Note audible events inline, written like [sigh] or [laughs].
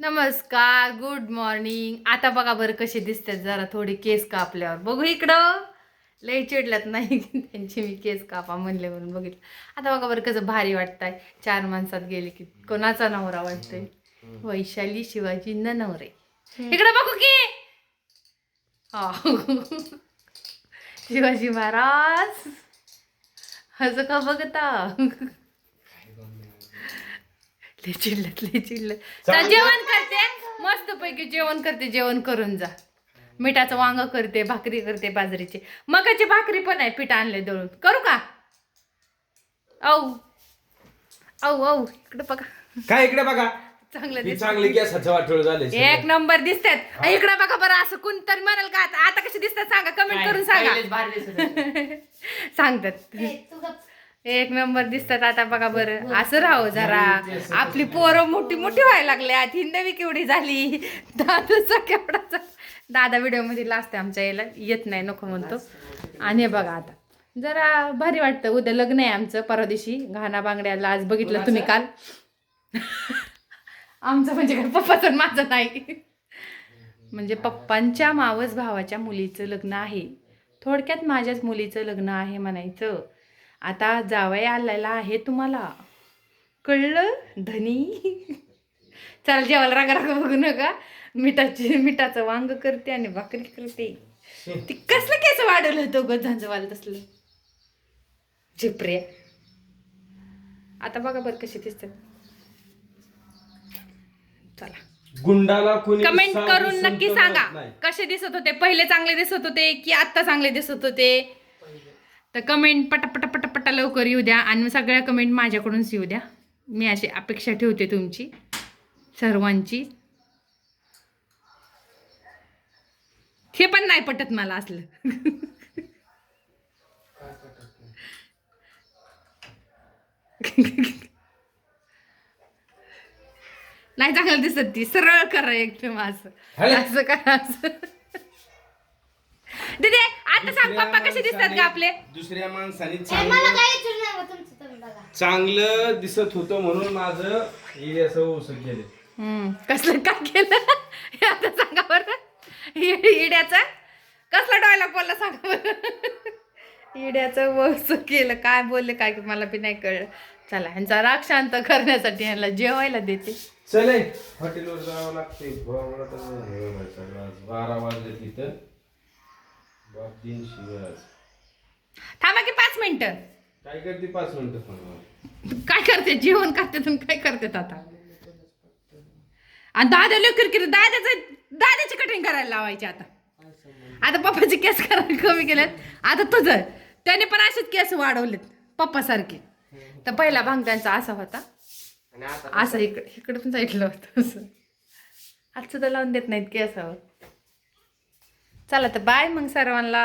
नमस्कार good morning आता बघा बरं कसे दिसतात जरा थोडे केस कापल्यावर. बघू इकडं. लय चिडल्यात नाही त्यांची मी केस कापा म्हणले म्हणून बघितलं. आता बघा बरं कसं भारी वाटतंय. चार माणसात गेले की कोणाचा नवरा वाटतोय? वैशाली शिवाजी न नवरे इकडं बघू की. हा शिवाजी महाराज. असं का बघता? लय चिडलं तर जेवण करते. मस्त पैकी जेवण करते जेवण करून जा. मिठाचं वांग करते भाकरी करते बाजरीची. मकाची भाकरी पण आहे पीठ आणले दळून. करू का? औ. औ औ. इकडं बघा. काय इकडे बघा? चांगलं ही दिसत चांगली गॅसाचं वाटोळ झाले एक नंबर दिसतात. इकडं बघा बरं असं कोणतरी म्हणाल का? आता आता कशी दिसतात सांगा कमेंट करून सांगा. [laughs] सांगतात. एक नंबर दिसतात आता बघा बरं. असं राहो जरा. आपली पोरं मोठी मोठी व्हायला लागल्या हिंदवी केवढी झाली. दादाचा केवढाचा दादा व्हिडिओमध्ये लास्ट आमच्या याला येत नाही नको म्हणतो. आणि हे बघा आता. जरा भारी वाटतं. उद्या लग्न आहे आमचं परवा दिवशी घाणा बांगड्याला आज बघितलं तुम्ही काल. आमचं म्हणजे काय? पप्पाचं माझं नाही. म्हणजे पप्पांच्या मावस भावाच्या मुलीचं लग्न आहे. थोडक्यात माझ्याच मुलीचं लग्न आहे म्हणायचं. आता जावई आलेला आहे तुम्हाला. कळलं? धनी? चल जेवायला रागा रागा बघू नका. मिठाची मिठाचं वांग करते आणि भाकरी करते. ती कसलं केस वाढवलं होतं ग झांजवाल तसलं? झिपऱ्या. आता बघा बरं कशी दिसतात. चला. गुंडाला कोणी कमेंट करून नक्की सांगा. कसे दिसत होते? पहिले चांगले दिसत होते की आत्ता चांगले दिसत होते? तर कमेंट पटापटा पटापटा लवकर येऊ द्या आणि सगळ्या कमेंट माझ्याकडूनच येऊ द्या. मी अशी अपेक्षा ठेवते तुमची सर्वांची. हे पण नाही पटत मला असलं. [laughs] नाही चांगलं दिसत ती. सरळ करा एकदम असं. असं करा असं. आता सांग दुसऱ्या पप्पा कसे दिसतात का माणसाने- आपले? दुसऱ्या माणसाने मला चांगलं काय विचारू नका तुमचं तुम्ही बघा. चांगलं दिसत होतं म्हणून माझं हे असं उसक केले हम्म, कसलं काय केलं? हे आता सांगा बरं. इ- इड्याचं? कसला डायलॉग बोलला सांगा बरं. इड्याचं वस केलं काय बोलले काय की मला बी नाही कळलं. चला ह्यांचा राग शांत करण्यासाठी ह्यांना जेवायला देते. चले हॉटेलवर जावं लागते हे बारा वाजले तिथं थांबा की पाच मिनिटं. काय करते पाच मिनिटं काय करते? जेवण करते तुम्ही काय करते आता? आणि दादा लवकर किती दादाचं दादाची कटिंग करायला लावायची आता. आता पप्पाचे केस करायला कमी केलेत. आता तुझं. त्याने पण असेच केस वाढवलेत पप्पासारखे. तर पहिला भांग त्यांचा असा होता. असा इकडे इकडे पण साईडला होतं असं. आज सुद्धा लावून देत नाहीत केसावर चला तर बाय मग सर्वांना.